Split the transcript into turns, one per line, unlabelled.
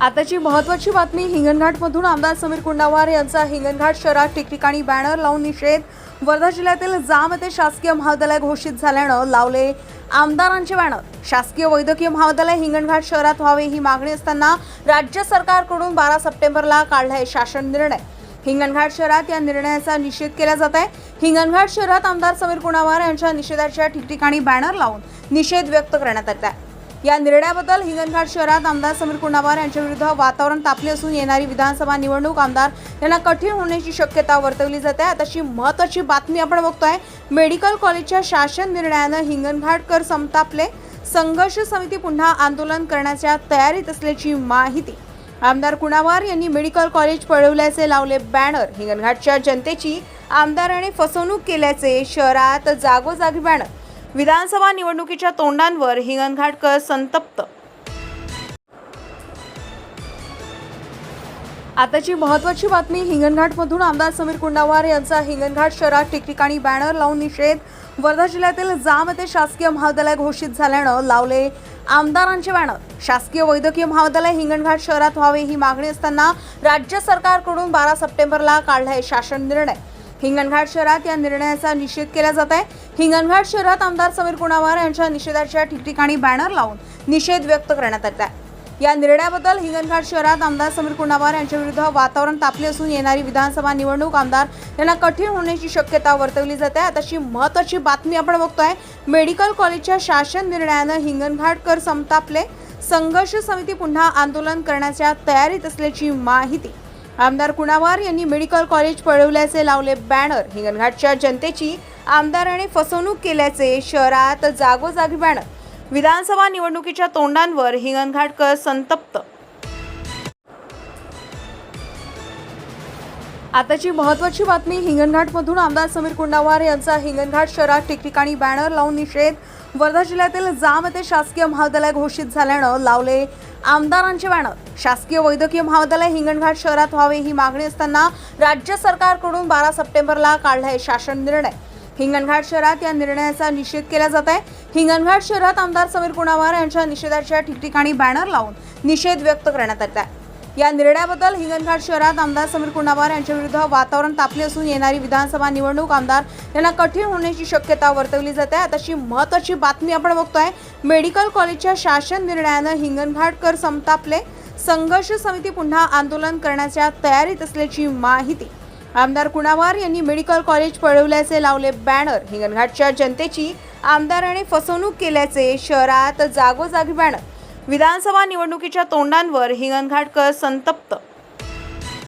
आताची महत्वाची बातमी हिंगणघाटमधून आमदार समीर कुंडावार यांचा हिंगणघाट शहरात ठिकठिकाणी बॅनर लावून निषेध. वर्धा जिल्ह्यातील जाम येथे शासकीय महाविद्यालय घोषित झाल्यानं लावले आमदारांचे बॅनर. शासकीय वैद्यकीय महाविद्यालय हिंगणघाट शहरात व्हावे ही मागणी असताना राज्य सरकारकडून बारा सप्टेंबरला काढलाय शासन निर्णय. हिंगणघाट शहरात या निर्णयाचा निषेध केला जात आहे. हिंगणघाट शहरात आमदार समीर कुणावार यांच्या निषेधाच्या ठिकठिकाणी बॅनर लावून निषेध व्यक्त करण्यात येत आहे. या निर्णयाबद्दल हिंगणघाट शहरात आमदार समीर कुणावार यांच्या विरुद्ध वातावरण तापले असून येणारी विधानसभा निवडणूक आमदार यांना कठीण होण्याची शक्यता वर्तवली जाते. आताची महत्वाची बातमी आपण बघतोय. मेडिकल कॉलेजच्या शासन निर्णयानं हिंगणघाटकर संतापले. संघर्ष समिती पुन्हा आंदोलन करण्याच्या तयारीत असल्याची माहिती आमदार कुणावार यांनी मेडिकल कॉलेज पळवल्याचे लावले बॅनर. हिंगणघाटच्या जनतेची आमदाराने फसवणूक केल्याचे शहरात जागोजागी बॅनर. विधानसभा निवडणुकीच्या तोंडांवर हिंगणघाटकर संतप्त. आताची महत्वाची बातमी हिंगणघाटमधून आमदार समीर कुंडावार यांचा हिंगणघाट शहरात ठिकठिकाणी बॅनर लावून निषेध. वर्धा जिल्ह्यातील जाम येथे शासकीय महाविद्यालय घोषित झाल्यानं लावले आमदारांचे बॅनर शासकीय वैद्यकीय महाविद्यालय हिंगणघाट शहरात व्हावे ही मागणी असताना राज्य सरकारकडून बारा सप्टेंबरला काढलाय शासन निर्णय. हिंगणघाट शहरात या निर्णयाचा निषेध केला जात आहे. हिंगणघाट शहरात आमदार समीर कुणावार यांच्या निषेधाच्या ठिकठिकाणी बॅनर लावून निषेध व्यक्त करण्यात आला आहे. या निर्णयाबद्दल हिंगणघाट शहरात आमदार समीर कुणावार यांच्या विरुद्ध वातावरण तापले असून येणारी विधानसभा निवडणूक आमदार यांना कठीण होण्याची शक्यता वर्तवली जाते तशी महत्वाची बातमी आपण बघतोय. मेडिकल कॉलेजच्या शासन निर्णयानं हिंगणघाटकर संतापले. संघर्ष समिती पुन्हा आंदोलन करण्याच्या तयारीत असल्याची माहिती आमदार कुणावार यांनी मेडिकल कॉलेज पळवल्याचे लावले बॅनर. हिंगणघाटच्या जनतेची आमदाराने फसवणूक केल्याचे शहरात जागोजागी बॅनर. विधानसभा निवडणुकीच्या तोंडांवर हिंगणघाटकर संतप्त आताची महत्वाची बातमी हिंगणघाटमधून आमदार समीर कुंडावार यांचा. हिंगणघाट शहरात ठिकठिकाणी बॅनर लावून निषेध. वर्धा जिल्ह्यातील जाम येथे शासकीय महाविद्यालय घोषित झाल्यानं लावले आमदारांचे बॅनर शासकीय वैद्यकीय महाविद्यालय हिंगणघाट शहरात व्हावे ही मागणी असताना राज्य सरकारकडून बारा सप्टेंबरला काढलाय शासन निर्णय. हिंगणघाट शहरात या निर्णयाचा निषेध केला जात आहे. हिंगणघाट शहरात आमदार समीर कुणावार यांच्या निषेधाच्या ठिकठिकाणी बॅनर लावून निषेध व्यक्त करण्यात येत आहे. या निर्णयाबद्दल हिंगणघाट शहरात आमदार समीर कुणावार यांच्या विरुद्ध वातावरण तापले असून येणारी विधानसभा निवडणूक आमदार यांना कठीण होण्याची शक्यता वर्तवली जाते. आताची महत्वाची बातमी आपण बघतोय. मेडिकल कॉलेजच्या शासन निर्णयानं हिंगणघाटकर संतापले. संघर्ष समिती पुन्हा आंदोलन करण्याच्या तयारीत असल्याची माहिती आमदार कुणावार यांनी मेडिकल कॉलेज पळवल्याचे लावले बॅनर. हिंगणघाटच्या जनतेची आमदाराने फसवणूक केल्याचे शहरात जागोजागी बॅनर. विधानसभा निवडणुकीच्या तोंडांवर हिंगणघाटकर संतप्त